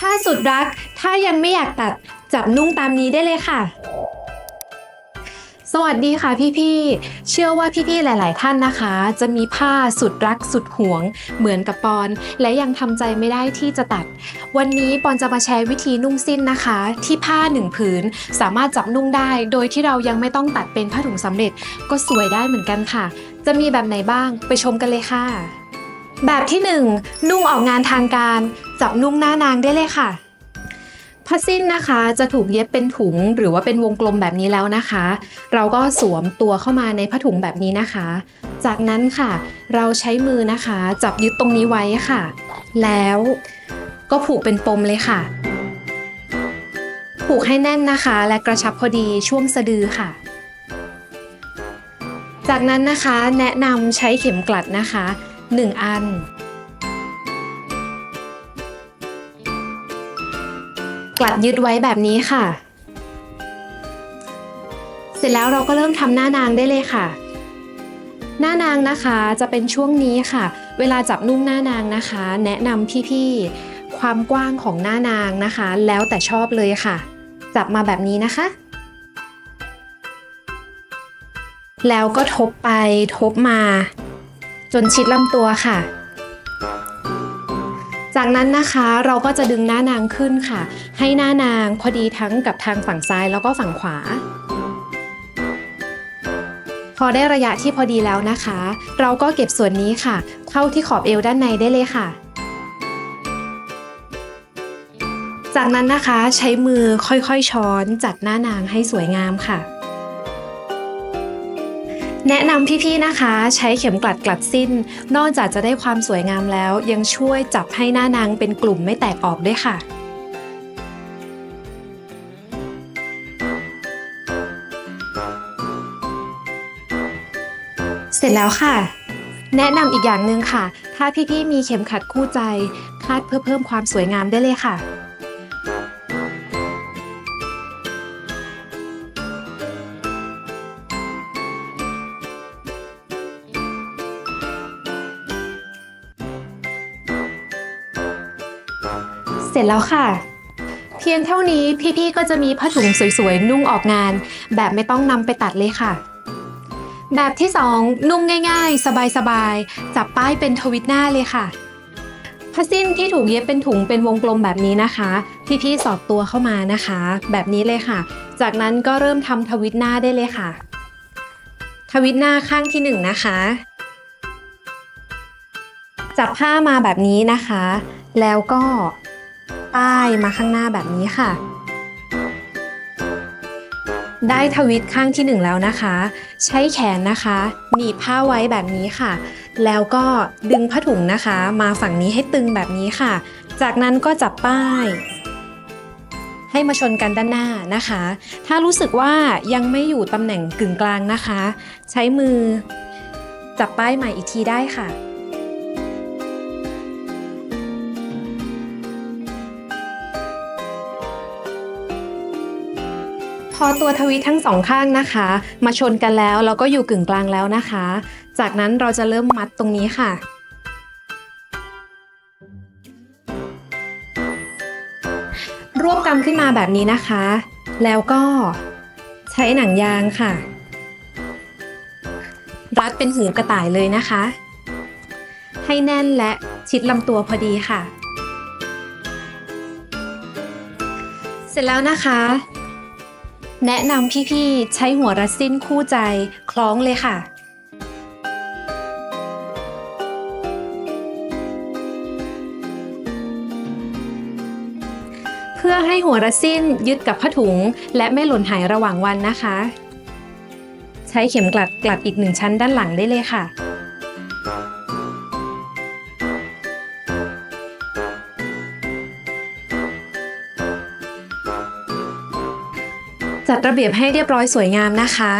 ผ้าสุดรัก ถ้ายังไม่อยากตัดจับนุ่งตามนี้ได้เลยค่ะ สวัสดีค่ะพี่ๆ เชื่อว่าพี่ๆ หลาย ๆ ท่านนะคะ จะมีผ้าสุดรักสุดหวง เหมือนกับปอน และยังทำใจไม่ได้ที่จะตัด วันนี้ปอนจะมาแชร์วิธีนุ่งสิ้นนะคะ ที่ผ้าหนึ่งผืนสามารถจับนุ่งได้ โดยที่เรายังไม่ต้องตัดเป็นผ้าถุงสำเร็จ ก็สวยได้เหมือนกันค่ะ จะมีแบบไหนบ้างไปชมกันเลยค่ะ แบบที่ 1 นุ่งออกงานทางการ จับนุ่งหน้านางได้เลยค่ะผ้าสิ้นนะคะจะถูกเย็บเป็นถุงหรือว่าเป็นวงกลมแบบนี้แล้วนะคะ เราก็สวมตัวเข้ามาในผ้าถุงแบบนี้นะคะ จากนั้นค่ะ เราใช้มือนะคะ จับยึดตรงนี้ไว้ค่ะ แล้วก็ผูกเป็นปมเลยค่ะ ผูกให้แน่นนะคะ และกระชับพอดีช่วงสะดือค่ะ จากนั้นนะคะแนะนำใช้เข็มกลัดนะคะ 1 อัน กลัดยึดไว้แบบนี้ค่ะ เสร็จแล้วเราก็เริ่มทำหน้านางได้เลยค่ะ หน้านางนะคะจะเป็นช่วงนี้ค่ะ เวลาจับนุ่งหน้านางนะคะ แนะนำพี่ๆความกว้างของหน้านางนะคะ แล้วแต่ชอบเลยค่ะ จับมาแบบนี้นะคะแล้วก็ทบไปทบมา จนชิดลำตัวค่ะ จากนั้นนะคะเราก็จะดึงหน้านางขึ้นค่ะ ให้หน้านางพอดีทั้งกับทางฝั่งซ้ายแล้วก็ฝั่งขวา พอได้ระยะที่พอดีแล้วนะคะ เราก็เก็บส่วนนี้ค่ะ เข้าที่ขอบเอวด้านในได้เลยค่ะจากนั้นนะคะใช้มือค่อยๆช้อนจัดหน้านางให้สวยงามค่ะ แนะนำพี่ๆนะคะ ใช้เข็มกลัดกลัดสิ้น นอกจากจะได้ความสวยงามแล้ว ยังช่วยจับให้หน้านางเป็นกลุ่มไม่แตกออกด้วยค่ะเสร็จแล้วค่ะ แนะนำอีกอย่างหนึ่งค่ะ ถ้าพี่ๆมีเข็มขัดคู่ใจ คาดเพื่อเพิ่มความสวยงามได้เลยค่ะ เสร็จแล้วค่ะ เพียงเท่านี้พี่ๆก็จะมีผ้าถุงสวยๆ นุ่งออกงาน แบบไม่ต้องนำไปตัดเลยค่ะ แบบที่ 2 นุ่งง่ายๆ สบายๆ จับป้ายเป็นทวิตหน้าเลยค่ะผ้าสิ้นที่ถูกเย็บเป็นถุงเป็นวงกลมแบบนี้นะคะ พี่ๆสอดตัวเข้ามานะคะ แบบนี้เลยค่ะ จากนั้นก็เริ่มทำทวิตหน้าได้เลยค่ะ ทวิตหน้าข้างที่หนึ่งนะคะ จับผ้ามาแบบนี้นะคะ แล้วก็ ป้ายมาข้างหน้าแบบนี้ค่ะ ได้ทวิตข้างที่หนึ่งแล้วนะคะ ใช้แขนนะคะ หนีบผ้าไว้แบบนี้ค่ะ แล้วก็ดึงผ้าถุงนะคะ มาฝั่งนี้ให้ตึงแบบนี้ค่ะ จากนั้นก็จับป้ายให้มาชนกันด้านหน้านะคะ ถ้ารู้สึกว่ายังไม่อยู่ตำแหน่งกึ่งกลางนะคะ ใช้มือจับป้ายใหม่อีกทีได้ค่ะ อตัวทวิตทั้งสองข้างนะคะ มาชนกันแล้วแล้วก็อยู่กึ่งกลางแล้วนะคะ จากนั้นเราจะเริ่มมัดตรงนี้ค่ะรวบกำขึ้นมาแบบนี้นะคะ แล้วก็ใช้หนังยางค่ะ รัดเป็นหูกระต่ายเลยนะคะ ให้แน่นและชิดลำตัวพอดีค่ะ เสร็จแล้วนะคะ แนะนำพี่ๆ ใช้หัวรัดสิ้นคู่ใจคล้องเลยค่ะ เพื่อให้หัวรัดสิ้นยึดกับผ้าถุง และไม่หล่นหายระหว่างวันนะคะ ใช้เข็มกลัดกลัดอีกหนึ่งชั้นด้านหลังได้เลยค่ะ จัดระเบียบให้เรียบร้อยสวยงามนะคะ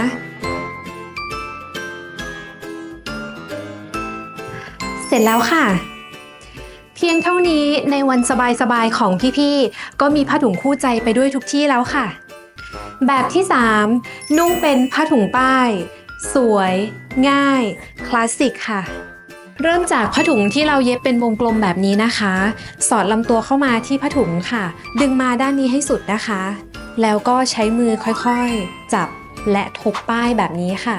เสร็จแล้วค่ะ เพียงเท่านี้ในวันสบายๆของพี่ๆ ก็มีผ้าถุงคู่ใจไปด้วยทุกที่แล้วค่ะ แบบที่ 3 นุ่งเป็นผ้าถุงป้าย สวย ง่าย คลาสสิกค่ะเริ่มจากผ้าถุงที่เราเย็บเป็นวงกลมแบบนี้นะคะ สอดลำตัวเข้ามาที่ผ้าถุงค่ะ ดึงมาด้านนี้ให้สุดนะคะ แล้วก็ใช้มือค่อยๆ จับและทบป้ายแบบนี้ค่ะ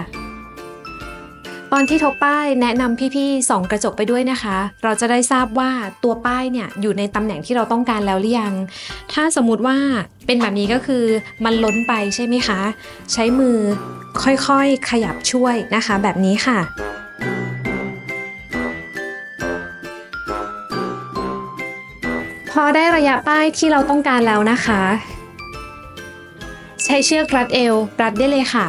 ตอนที่ทบป้ายแนะนำพี่ๆส่องกระจกไปด้วยนะคะ เราจะได้ทราบว่าตัวป้ายเนี่ยอยู่ในตำแหน่งที่เราต้องการแล้วหรือยัง ถ้าสมมติว่าเป็นแบบนี้ก็คือมันล้นไปใช่ไหมคะ ใช้มือค่อยๆขยับช่วยนะคะ แบบนี้ค่ะพอได้ระยะป้ายที่เราต้องการแล้วนะคะ ช้เชือกรัดเอว รัดได้เลยค่ะ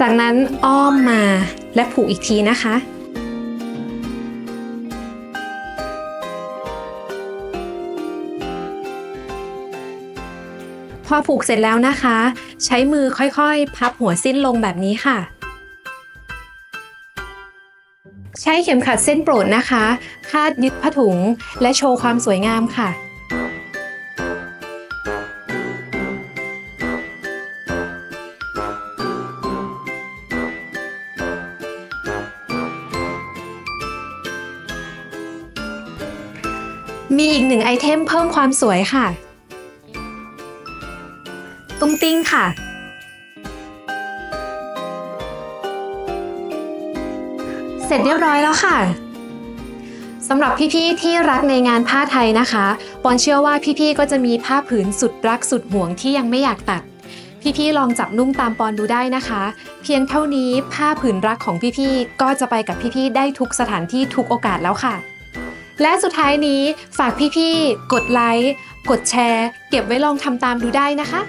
จากนั้นอ้อมมาและผูกอีกทีนะคะพอผูกเสร็จแล้วนะคะ ใช้มือค่อยๆ พับหัวสิ้นลงแบบนี้ค่ะ ใช้เข็มขัดเส้นโปรดนะคะ คาดยึดผ้าถุงและโชว์ความสวยงามค่ะมีอีกหนึ่งไอเทมเพิ่มความสวยค่ะ ตุ้งติ้งค่ะ ร็จเรียบร้อยแล้วค่ะสำหรับพี่ๆที่รักในงานผ้าไทยนะคะปอนเชื่อว่าพี่ๆก็จะมีผ้าผืนสุดรักสุดห่วงที่ยังไม่อยากตัด พี่ๆลองจับนุ่งตามปอนดูได้นะคะ เพียงเท่านี้ผ้าผืนรักของพี่ๆก็จะไปกับพี่ๆได้ทุกสถานที่ทุกโอกาสแล้วค่ะ และสุดท้ายนี้ฝากพี่ๆกดไลค์กดแชร์ เก็บไว้ลองทำตามดูได้นะคะ